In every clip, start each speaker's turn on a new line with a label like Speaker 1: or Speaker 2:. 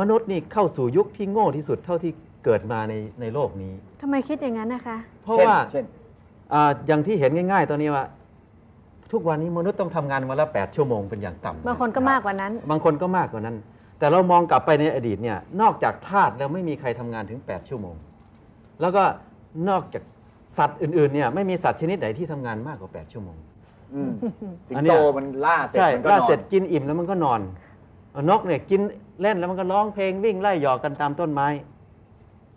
Speaker 1: มนุษย์นี่เข้าสู่ยุคที่โง่ที่สุดเท่าที่เกิดมาในในโลกนี้
Speaker 2: ทำไมคิดอย่างนั้นนะคะ
Speaker 1: เพราะ
Speaker 3: ช่น
Speaker 1: ว่า
Speaker 3: เช่น
Speaker 1: อ่าอย่างที่เห็นง่าย ๆ ตอนนี้ว่า ทุกวันนี้มนุษย์ต้องทำงานวันละ8ชั่วโมงเป็นอย่างต่ำ
Speaker 2: บางคนก็มากกว่านั้น
Speaker 1: บางคนก็มากกว่านั้น แต่เรามองกลับไปในอดีตเนี่ยนอกจากทาสแล้วไม่มีใครทำงานถึง 8 ชั่วโมง แล้วก็นอกจากสัตว์อื่นๆเนี่ยไม่มีสัตว์ชนิดไหนที่ทำงานมากกว่า 8 ชั่วโมง
Speaker 3: อืมสิง
Speaker 1: อันเนี้
Speaker 3: โต
Speaker 1: ย
Speaker 3: มันล่าเสร็จ
Speaker 1: ใช่
Speaker 3: มันก็
Speaker 1: ล่าน
Speaker 3: อ
Speaker 1: เสร็จ
Speaker 3: น
Speaker 1: กินอิ่มแล้วมันก็นอน นกเนี่ยกินเล่นแล้วมันก็ร้องเพลงวิ่งไล่หยอกกันตามต้นไม้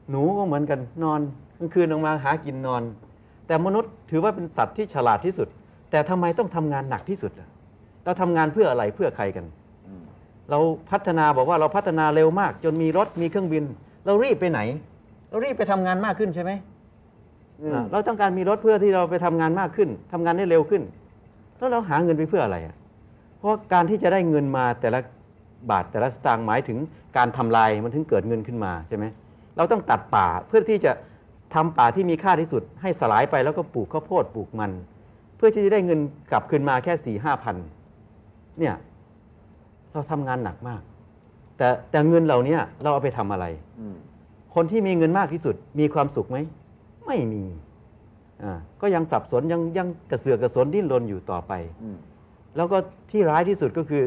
Speaker 1: หนูก็เหมือนกันนอนกลางคืนออกมาหากินนอน แต่มนุษย์ถือว่าเป็นสัตว์ที่ฉลาดที่สุด แต่ทำไมต้องทำงานหนักที่สุดล่ะเราทำงานเพื่ออะไรเพื่อใครกัน
Speaker 3: อืม
Speaker 1: เราพัฒนาบอกว่าเราพัฒนาเร็วมาก จนมีรถมีเครื่องบิน เรารีบไปไหน เรารีบไปทำงานมากขึ้นใช่ไหม
Speaker 3: อืม
Speaker 1: อ่าเราต้องการมีรถเพื่อที่เราไปทำงานมากขึ้นทำงานได้เร็วขึ้น แล้วเราหาเงินไปเพื่ออะไรอะเพราะการที่จะได้เงินมาแต่ละ บาทแต่ละสตางค์หมายถึงการทำลายมันถึงเกิดเงินขึ้นมาใช่ไหมเราต้องตัดป่าเพื่อที่จะทำป่าที่มีค่าที่สุด ให้สลายไปแล้วก็ปลูกข้าวโพดปลูกมัน เพื่อที่จะได้เงินกลับคืนมาแค่สี่ห้าพันเนี่ยเราทำงานหนักมาก แต่แต่เงินเหล่านี้เราเอาไปทำอะไร
Speaker 3: อืม
Speaker 1: คนที่มีเงินมากที่สุดมีความสุขไหมไม่มีอ่าก็ยังสับสนยังยังกระเสือกกระสนดิ้นรนอยู่ต่อไป
Speaker 3: อืม
Speaker 1: แล้วก็ที่ร้ายที่สุดก็คือ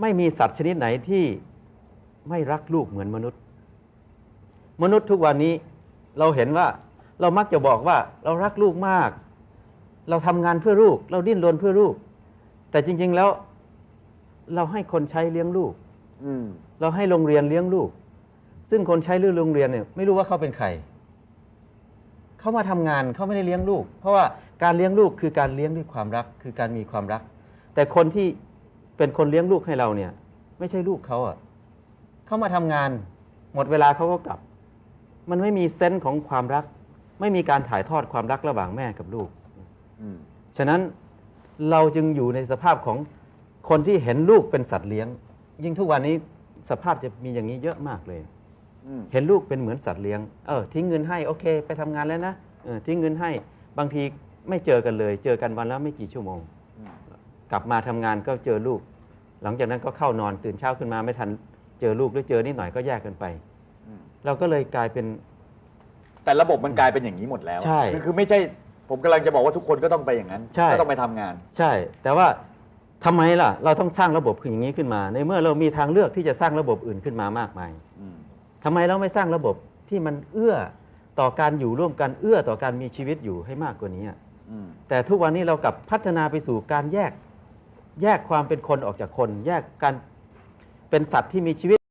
Speaker 1: ไม่มีสัตว์ชนิดไหนที่ไม่รักลูกเหมือนมนุษย์ มนุษย์ทุกวันนี้เราเห็นว่าเรามักจะบอกว่าเรารักลูกมาก เราทำงานเพื่อลูก เราดิ้นรนเพื่อลูก แต่จริง ๆแล้ว เราให้คนใช้เลี้ยงลูก
Speaker 3: อืม
Speaker 1: เราให้โรงเรียนเลี้ยงลูก ซึ่งคนใช้เรื่องโรงเรียนเนี่ยไม่รู้ว่าเขาเป็นใครเขามาทำงานเขาไม่ได้เลี้ยงลูก เพราะว่าการเลี้ยงลูกคือการเลี้ยงด้วยความรัก คือการมีความรัก แต่คนที่ เป็นคนเลี้ยงลูกให้เราเนี่ย ไม่ใช่ลูกเขาอะเขามาทำงาน หมดเวลาเขาก็กลับ มันไม่มีเซนส์ของความรัก ไม่มีการถ่ายทอดความรักระหว่างแม่กับลูก
Speaker 3: อืม
Speaker 1: ฉะนั้นเราจึงอยู่ในสภาพของคนที่เห็นลูกเป็นสัตว์เลี้ยง ยิ่งทุกวันนี้สภาพจะมีอย่างนี้เยอะมากเลย
Speaker 3: อืม
Speaker 1: เห็นลูกเป็นเหมือนสัตว์เลี้ยง เออทิ้งเงินให้โอเค ไปทำงานแล้วนะเออทิ้งเงินให้บางทีไม่เจอกันเลย เจอกันวันละไม่กี่ชั่วโมง
Speaker 3: อืม
Speaker 1: กลับมาทำงานก็เจอลูก หลังจากนั้นก็เข้านอนตื่นเช้าขึ้นมาไม่ทันเจอลูกหรือเจอนิดหน่อยก็แยกกันไป
Speaker 3: อืม
Speaker 1: เราก็เลยกลายเป็น
Speaker 3: แต่ระบบมันกลายเป็นอย่างนี้หมดแล้ว
Speaker 1: ใช่
Speaker 3: คือคือไม่ใช่ผมกำลังจะบอกว่าทุกคนก็ต้องไปอย่างนั้น
Speaker 1: ใช่
Speaker 3: ก็ต้องไปทำงาน
Speaker 1: ใช่ แต่ว่าทำไมล่ะ เราต้องสร้างระบบขึ้นอย่างนี้ขึ้นมา ในเมื่อเรามีทางเลือกที่จะสร้างระบบอื่นขึ้นมามากมาย
Speaker 3: อืม
Speaker 1: ทำไมเราไม่สร้างระบบที่มันเอื้อต่อการอยู่ร่วมกันเอื้อต่อการมีชีวิตอยู่ให้มากกว่านี้อะ
Speaker 3: อืม
Speaker 1: แต่ทุกวันนี้เรากลับพัฒนาไปสู่การแยก แยกความเป็นคนออกจากคน แยกการเป็นสัตว์ที่มีชีวิต